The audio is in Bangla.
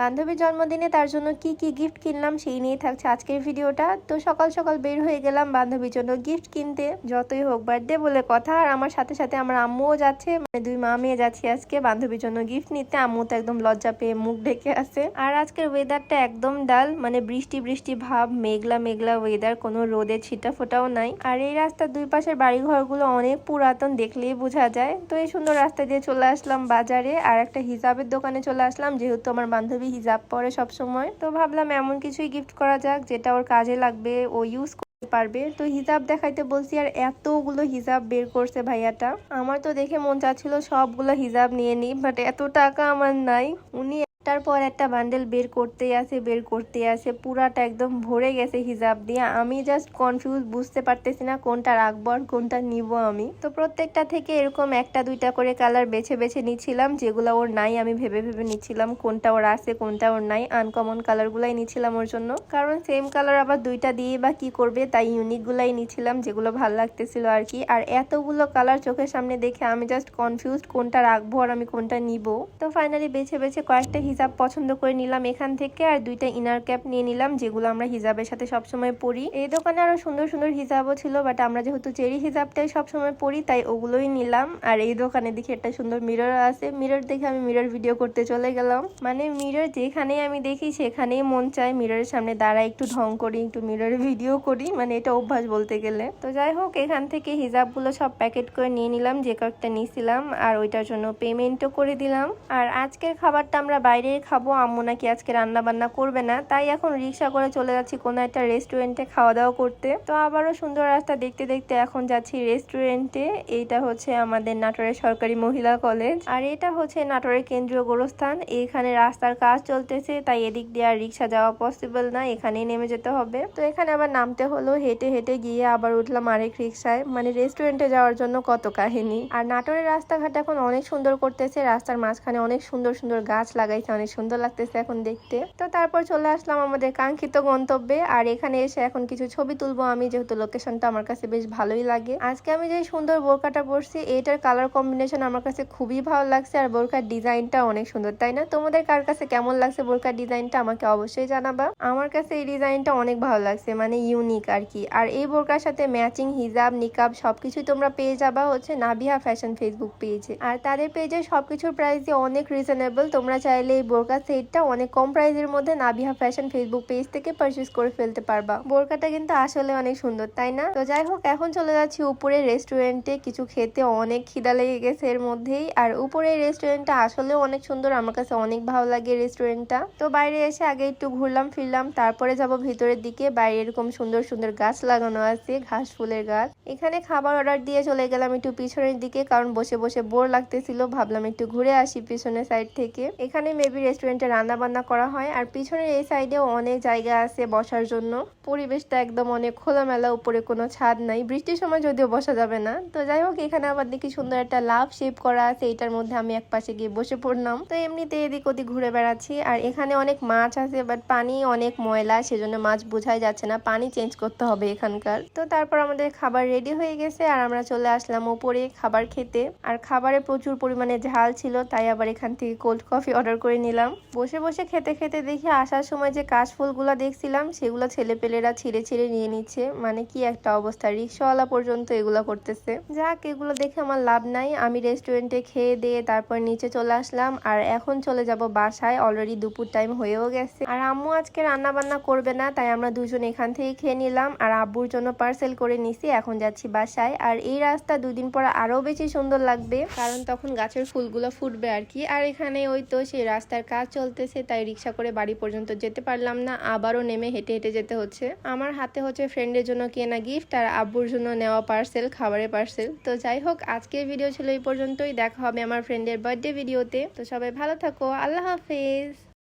বান্ধবীর জন্মদিনে তার জন্য কি কি গিফট কিনলাম সেই নিয়ে থাকছে আজকের ভিডিওটা। তো সকাল সকাল বের হয়ে গেলাম বান্ধবীর জন্য গিফট কিনতে। যতই হোক বার্থডে বলে কথা, আর আমার সাথে সাথে আমার আম্মুও যাচ্ছে। মানে দুই মা মেয়ে যাচ্ছি আজকে, বান্ধবীর জন্য গিফট নিতে। আম্মু তো একদম লজ্জা পেয়ে মুখ ঢেকে আছে। আর আজকের ওয়েদারটা একদম ডাল মানে বৃষ্টি বৃষ্টি ভাব, মেঘলা মেঘলা ওয়েদার কোনো রোদে ছিটা ফোটাও নাই। আর এই রাস্তার দুই পাশের বাড়ি ঘরগুলো অনেক পুরাতন দেখলেই বোঝা যায়। তো এই সুন্দর রাস্তা দিয়ে চলে আসলাম বাজারে, আর একটা হিসাবের দোকানে চলে আসলাম, যেহেতু আমার বান্ধবী হিজাব পরে সবসময়। তো ভাবলাম এমন কিছুই গিফট করা যাক, যেটা ওর কাজে লাগবে, ও ইউজ করতে পারবে। তো হিজাব দেখাইতে বলছি, আর এতগুলো হিজাব বের করছে ভাইয়াটা। আমার তো দেখে মন চাচ্ছিল সবগুলো হিজাব নিয়ে নিই বাট এত টাকা আমার নাই। উনি একটার পর একটা বান্ডেল বের করতেই আসে, বের করতে আসে। পুরাটা একদম ভরে গেছে হিজাব দিয়ে। আমি জাস্ট কনফিউজ বুঝতে পারতেছি না কোনটা রাখব আর কোনটা নিব আমি। তো প্রত্যেকটা থেকে এরকম একটা, দুইটা করে কালার বেছে বেছে নিচ্ছিলাম, যেগুলো ওর নাই, আমি ভেবে ভেবে নিচ্ছিলাম কোনটা ওর আছে, কোনটা ওর নাই। আনকমন কালার গুলাই নিচ্ছিলাম ওর জন্য। কারণ সেম কালার আবার দুইটা দিয়ে বা কি করবে, তাই ইউনিক গুলাই নিচ্ছিলাম, যেগুলো ভালো লাগতেছিল আর কি। আর এতগুলো কালার চোখের সামনে দেখে আমি জাস্ট কনফিউজ কোনটা রাখব আর আমি কোনটা নিব। তো ফাইনালি বেছে বেছে কয়েকটা হিজাব পছন্দ করে নিলাম এখান থেকে আর দুইটা ইনার ক্যাপ নিয়ে নিলাম, যেগুলো আমরা হিজাবের সাথে সবসময় পরি। এই দোকানে আরও সুন্দর সুন্দর হিজাবও ছিল বাট আমরা যেহেতু চেরি হিজাবটাই সবসময় পরি, তাই ওগুলোই নিলাম। আর এই দোকানে দেখি একটা সুন্দর মিরর আছে। মিরর দেখে আমি মিরর ভিডিও করতে চলে গেলাম। মানে মিরর যেখানেই আমি দেখি, সেখানেই মন চায় মিররের সামনে দাঁড়ায়, একটু ঢং করি, একটু মিররে ভিডিও করি। মানে এটা অভ্যাস বলতে গেলে। তো যাই হোক, এখান থেকে হিজাবগুলো সব প্যাকেট করে নিয়ে নিলাম, যে কয়েকটা নিয়েছিলাম আর ওইটার জন্য পেমেন্টও করে দিলাম। আর আজকের খাবারটা আমরা বাইরে খাব, আম্মু নাকি আজকে রান্না বান্না করবে না। তাই এখন রিক্সা করে চলে যাচ্ছি কোনো একটা রেস্টুরেন্টে খাওয়া দাওয়া করতে। তো আবারও সুন্দর রাস্তা দেখতে দেখতে এখন যাচ্ছি রেস্টুরেন্টে। এইটা হচ্ছে আমাদের নাটোরের সরকারি মহিলা কলেজ। আর এটা হচ্ছে নাটোরের কেন্দ্রীয় গোরস্থান। এখানে রাস্তার কাজ চলতেছে, তাই এদিক দিয়ে আর রিক্সা যাওয়া পসিবল না। এখানেই নেমে যেতে হবে। তো এখানে আবার নামতে হলো, হেঁটে হেঁটে গিয়ে আবার উঠলাম আরেক রিক্সায়। মানে রেস্টুরেন্টে যাওয়ার জন্য কত কাহিনী। আর নাটোরের রাস্তাঘাট এখন অনেক সুন্দর করতেছে, রাস্তার মাঝখানে অনেক সুন্দর সুন্দর গাছ লাগাইছে অনেক সুন্দর লাগতেছে এখন দেখতে। তো তারপর চলে আসলাম আমাদের কাঙ্ক্ষিত গন্তব্যে। আর এখানে এসে এখন কিছু ছবি তুলবো আমি, যেহেতু লোকেশনটা আমার কাছে বেশ ভালোই লাগে। আজকে আমি যে সুন্দর বোরকাটা পরছি, এটার কালার কম্বিনেশন আমার কাছে খুবই ভালো লাগছে। আর বোরকার ডিজাইনটা অনেক সুন্দর, তাই না? তোমাদের কার কাছে কেমন লাগছে বোরকার ডিজাইনটা আমাকে অবশ্যই জানাবা। আমার কাছে এই ডিজাইনটা অনেক ভালো লাগছে মানে ইউনিক আর কি। আর এই বোরকার সাথে ম্যাচিং হিজাব, নিকাব সবকিছুই তোমরা পেয়ে যাবা হচ্ছে নাবিহা ফ্যাশন ফেসবুক পেজে আর তাদের পেজে সবকিছুর প্রাইস অনেক রিজনেবল তোমরা চাইলে এই বোরকা সেটটা অনেক কম প্রাইসের মধ্যে নাবিহা ফ্যাশন ফেসবুক পেজ থেকে পারচেস করে ফেলতে পারবা। বোরকাটা কিন্তু আসলে অনেক সুন্দর, তাই না? তো যাই হোক, এখন চলে যাচ্ছি উপরে রেস্টুরেন্টে কিছু খেতে অনেক খিদা লেগে গেছে এর মধ্যেই। আর উপরে রেস্টুরেন্টটা আসলেও অনেক সুন্দর। আমার কাছে অনেক ভালো লাগে রেস্টুরেন্টটা তো বাইরে এসে আগে একটু ঘুরলাম, ফিরলাম। তারপরে যাব ভিতরের দিকে। বাইরে এরকম সুন্দর সুন্দর গাছ লাগানো আছে, ঘাস ফুলের গাছ। এখানে খাবার অর্ডার দিয়ে চলে গেলাম একটু পিছনের দিকে, কারণ বসে বসে বোর লাগতেছিল। ভাবলাম একটু ঘুরে আসি পিছনের সাইড থেকে। এখানে মেবি রেস্টুরেন্টে রান্না বান্না করা হয়, আর পিছনের এই সাইডেও অনেক জায়গা আছে বসার জন্য। পরিবেশটা একদম অনেক খোলামেলা, উপরে কোনো ছাদ নাই। বৃষ্টির সময় যদিও বসা যাবে না। তো যাই হোক, এখানে আবার দেখি সুন্দর একটা লাভ শেপ করা আছে। এটার মধ্যে আমি এক পাশে গিয়ে বসে পড়লাম। তো এমনিতে এদিক ওদিক ঘুরে বেড়াচ্ছি, আর এখানে অনেক মাছ আছে বাট পানি অনেক ময়লা, সেজন্য মাছ বোঝাই যাচ্ছে না। পানি চেঞ্জ করতে হবে এখানকার। তো তারপর আমাদের খাবার রেডি হয়ে গেছে, আর আমরা চলে আসলাম উপরে খাবার খেতে। আর খাবারে প্রচুর পরিমাণে ঝাল ছিল, তাই আবার এখান থেকে কোল্ড কফি অর্ডার করে নিলাম। বসে বসে খেতে খেতে দেখি আসার সময় যে কাশফুলগুলো দেখছিলাম, সেগুলো ছেলেপেলেরা ছিঁড়ে ছিঁড়ে নিয়ে নিচ্ছে। মানে কি একটা অবস্থা, রিক্সাওয়ালা পর্যন্ত এগুলো করতেছে। যাক, এগুলো দেখে আমার লাভ নাই। আমি রেস্টুরেন্টে খেয়ে দিয়ে তারপর নিচে চলে আসলাম। আর এখন চলে যাব বাসায়। অলরেডি দুপুর টাইম হয়েও গেছে। আর আম্মু আজকে রান্না বান্না করবে না, তাই আমরা দুজন এখান থেকে খেয়ে নিলাম। আর আব্বুর জন্য পার্সেল করে নিছি, এখন যাচ্ছি বাসায়। আর এই রাস্তা দুদিন পর আরও বেশি সুন্দর লাগবে। কারণ তখন গাছের ফুলগুলো ফুটবে আর কি। আর এখানে ওই তো সেই রাস্তার কাজ চলতেছে, তাই রিক্সা করে বাড়ি পর্যন্ত যেতে পারলাম না। আবারও নেমে হেঁটে হেঁটে যেতে হচ্ছে। আমার হাতে হচ্ছে ফ্রেন্ডের জন্য কেনা গিফট আর আব্বুর জন্য নেওয়া পার্সেল খাবারের পার্সেল তো যাই হোক, আজকের ভিডিও ছিল এই পর্যন্তই। দেখা হবে আমার ফ্রেন্ডের বার্থডে ভিডিওতে তো সবাই ভালো থাকো। আল্লাহ হাফেজ।